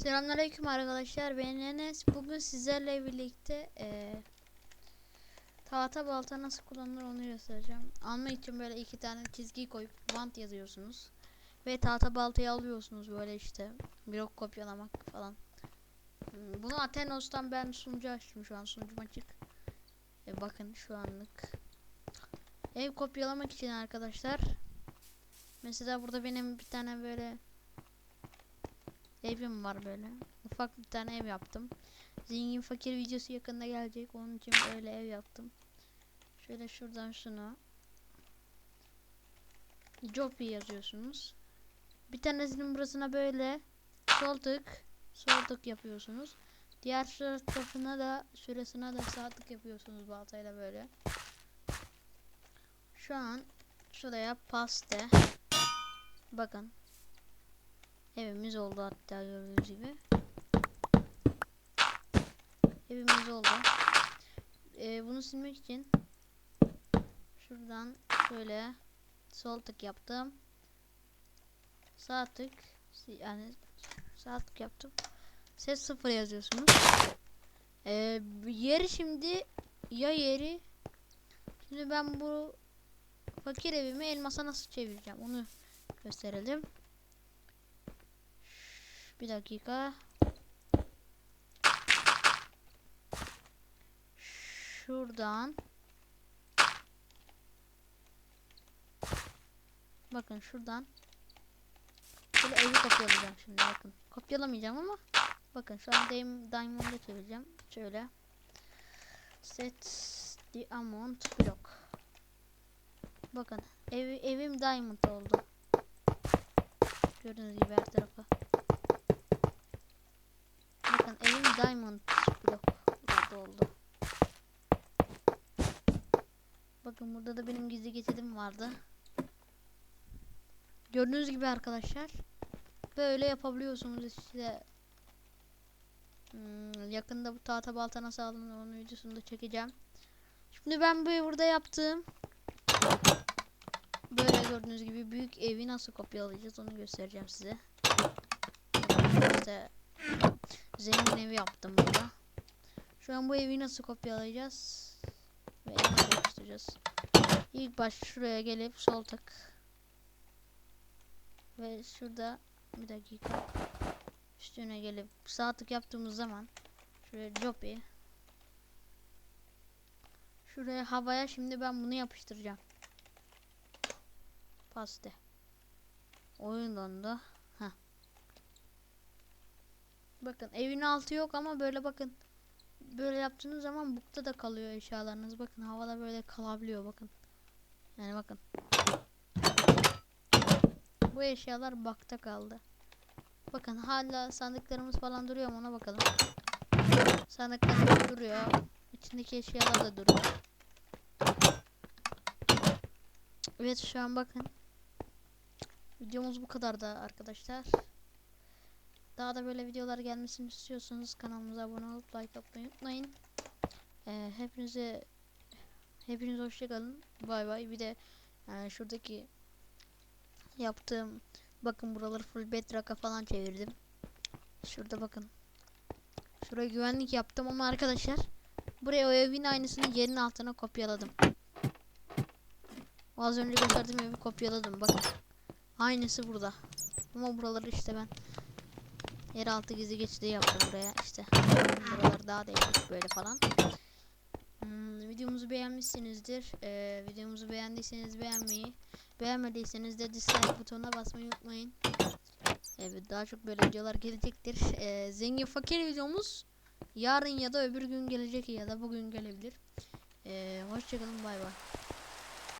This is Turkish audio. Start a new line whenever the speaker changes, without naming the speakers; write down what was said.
Selamünaleyküm arkadaşlar. Ben Enes. Bugün sizlerle birlikte eee tahta balta nasıl kullanılır onu göstereceğim. Almak için böyle iki tane çizgi koyup want yazıyorsunuz. Ve tahta baltayı alıyorsunuz böyle işte. Blok kopyalamak falan. Hmm, Bunu Athenos'tan ben sunucu açtım şu an sunucum açık. E, bakın şu anlık. Ev kopyalamak için arkadaşlar. Mesela burada benim bir tane böyle evim var böyle. Ufak bir tane ev yaptım. Zengin fakir videosu yakında gelecek. Onun için böyle ev yaptım. Şöyle şuradan şunu. Jopi yazıyorsunuz. Bir tanesinin burasına böyle sol tık sol tık yapıyorsunuz. Diğer tarafına da şurasına da sağ tık yapıyorsunuz baltayla böyle. Şu an şuraya paste. Bakın Evimiz oldu hatta gördüğünüz gibi. Evimiz oldu. Ee, bunu silmek için şuradan şöyle sol tık yaptım. Sağ tık yani sağ tık yaptım. Ses sıfır yazıyorsunuz. Ee, yeri şimdi ya yeri şimdi ben bu fakir evimi elmasa nasıl çevireceğim onu gösterelim. Bir dakika. Şuradan. Bakın şuradan. Şöyle evi kopyalayacağım şimdi bakın. Kopyalamayacağım ama bakın şu an Diam- Diamond'a çevireceğim. Şöyle. Set amount block. Bakın evi, evim diamond oldu. Gördüğünüz gibi her tarafa. Bakın evim diamond bloklarda oldu. Bakın burada da benim gizli geçidim vardı. Gördüğünüz gibi arkadaşlar. Böyle yapabiliyorsunuz işte. Hmm, yakında bu tahta balta nasıl alınır onun videosunu da çekeceğim. Şimdi ben bu burada yaptığım böyle gördüğünüz gibi büyük evi nasıl kopyalayacağız onu göstereceğim size. İşte zengin evi yaptım burada. Şu an bu evi nasıl kopyalayacağız? Ve yapıştıracağız? İlk baş şuraya gelip sol tık. Ve şurada bir dakika. Üstüne gelip sağ tık yaptığımız zaman şuraya copy. Şuraya havaya şimdi ben bunu yapıştıracağım. Paste. Oyun dondu. Bakın evin altı yok ama böyle bakın. Böyle yaptığınız zaman bukta da kalıyor eşyalarınız. Bakın havada böyle kalabiliyor bakın. Yani bakın. Bu eşyalar bakta kaldı. Bakın hala sandıklarımız falan duruyor mu ona bakalım. Sandıklarımız duruyor. İçindeki eşyalar da duruyor. Evet şu an bakın. Videomuz bu kadar da arkadaşlar. Daha da böyle videolar gelmesini istiyorsanız kanalımıza abone olup like atmayı unutmayın. Ee, hepinize hepiniz hoşçakalın. Bay bay. Bir de yani şuradaki yaptığım bakın buraları full bedrock'a falan çevirdim. Şurada bakın. Şuraya güvenlik yaptım ama arkadaşlar buraya o evin aynısını yerin altına kopyaladım. Az önce gösterdiğim evi kopyaladım bakın. Aynısı burada. Ama buraları işte ben yeraltı gizli geçidi yaptım buraya işte. Buralar daha değişik böyle falan. Hmm, videomuzu beğenmişsinizdir. Ee, videomuzu beğendiyseniz beğenmeyi, beğenmediyseniz de dislike butonuna basmayı unutmayın. Evet daha çok böyle videolar gelecektir. Ee, zengin fakir videomuz yarın ya da öbür gün gelecek ya da bugün gelebilir. Ee, hoşçakalın bay bay.